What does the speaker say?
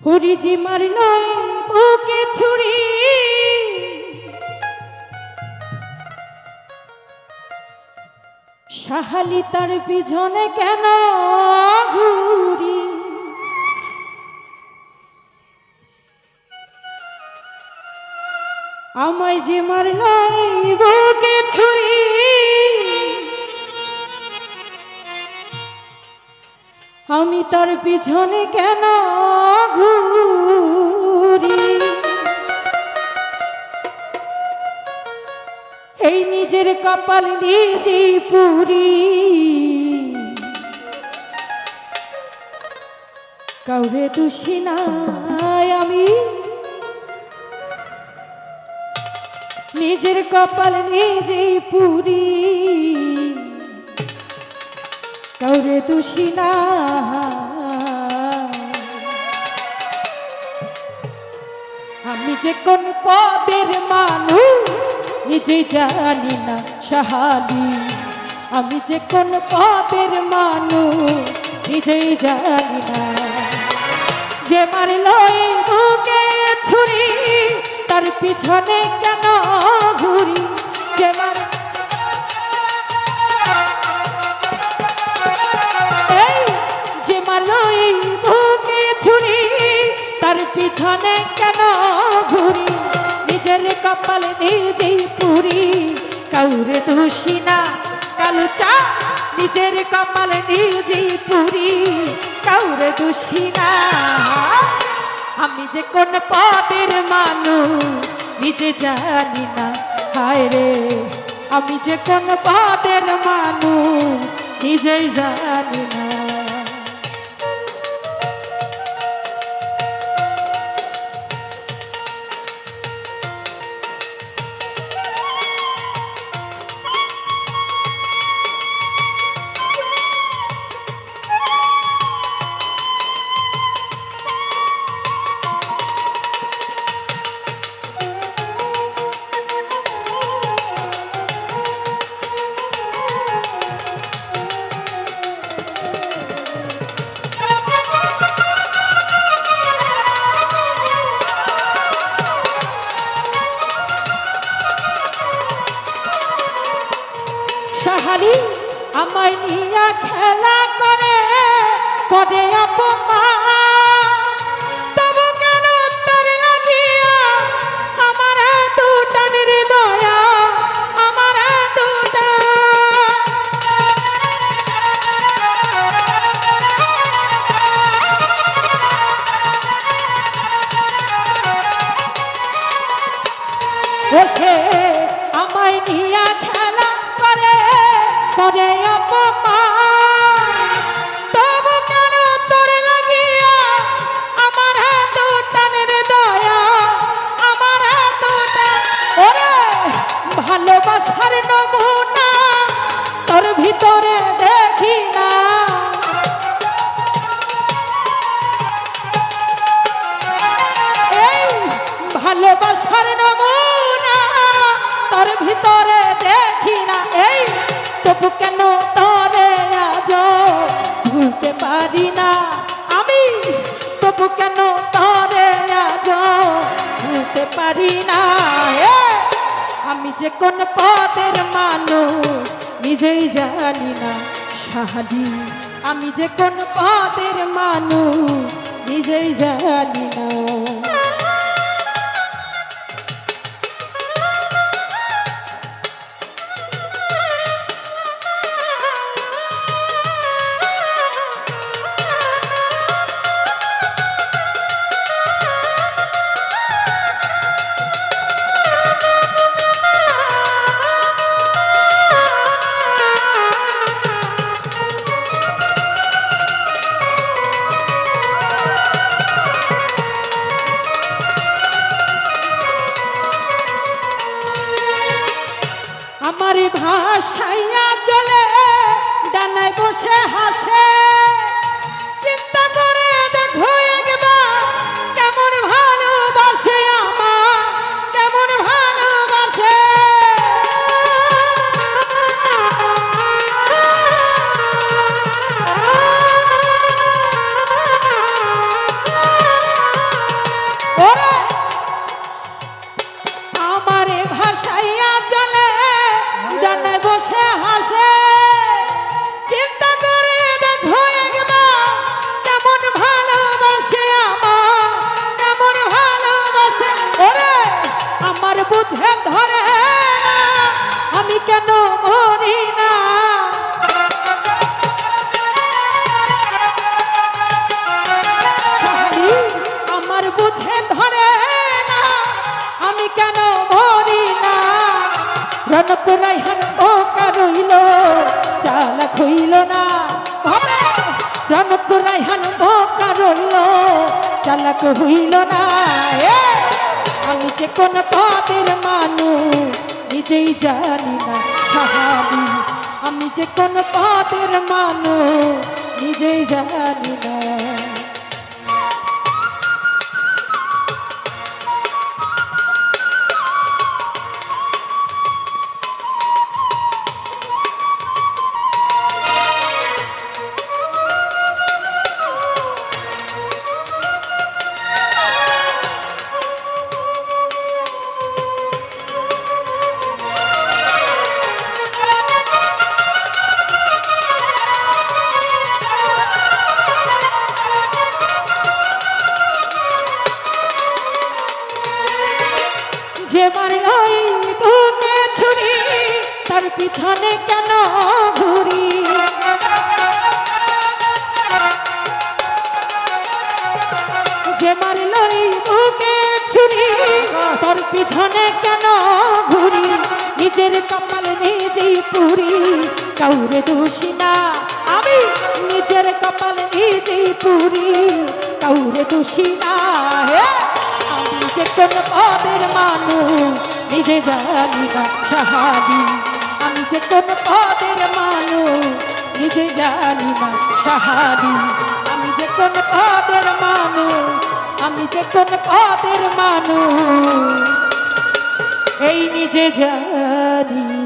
হরিজি মারল বুকে ছুরি। সাহালি তার পিছনে কেন ঘুরি? আমায় যে মারল বুকে আমি তার পিছনে কেন ঘুরি? এই নিজের কপাল নিজে পুরি। কাউরে দোষী নাই আমি। নিজের কপাল নিজেই পুরি। কাউরে দোষী না। আমি যে কোন পদের মানুষ নিজে জানি না সাহালি আমি যে কোন পদের মানুষ নিজেই জানি না। যে মারল এই বুকে ছুরি, তার পিছনে কেন ঘুরি? যে মার কপাল নিজেই পুরি। কাউরে দোষী না, কালো চা নিজের কপাল নিজেই পুরি। কাউরে দোষী না। আমি যে কোন পদের মানুষ, নিজে জানি না। হায় রে, আমি যে কোন পদের মানুষ, নিজেই জানি না। সাহারি আমায় নিয়া খেলা করে করে অপমান ভালোবাসার নমুনা, তোর ভিতরে দেখি না এই, তবু কেন তরে আজ ভুলতে পারি না আমি? তবু কেন তরে আজ ভুলতে পারি না আমি যে কোন পদের মানুষ, নিজেই জানি না সাহাদি আমি যে কোন পদের মানুষ, নিজেই জানি না ভাষাইয়া চলে। ডানায় বসে হাসে। বুঝে ধরে আমি কেন মরি না? আমার বুঝে ধরে না আমি কেন মরি না? রনক রাইহান ও কারইল চালাক হইল না। ভাবে রনক রাইহান ও কারইল চালাক হইল না। এ, যে কোন পদের মানু নিজেই জানি না সাহাবি। আমি যে কোন পদের মানু নিজেই জানি না। পিছনে কেন ঘুরি? যে মারল বুকে ছুরি, তার পিছনে কেন ঘুরি? নিজের কপাল নিজেই পুরি, কাউরে দোষী না আমি, নিজের কপাল নিজেই পুরি, কাউরে দোষী না। আমি যে কোন পদের মানুষ, নিজে জানি না সাহাবি। আমি কোন পদের মানুষ, নিজে জানি না সাহারি আমি যে কোন পদের মানুষ, আমি যে কোন পদের মানুষ। এই নিজে জানি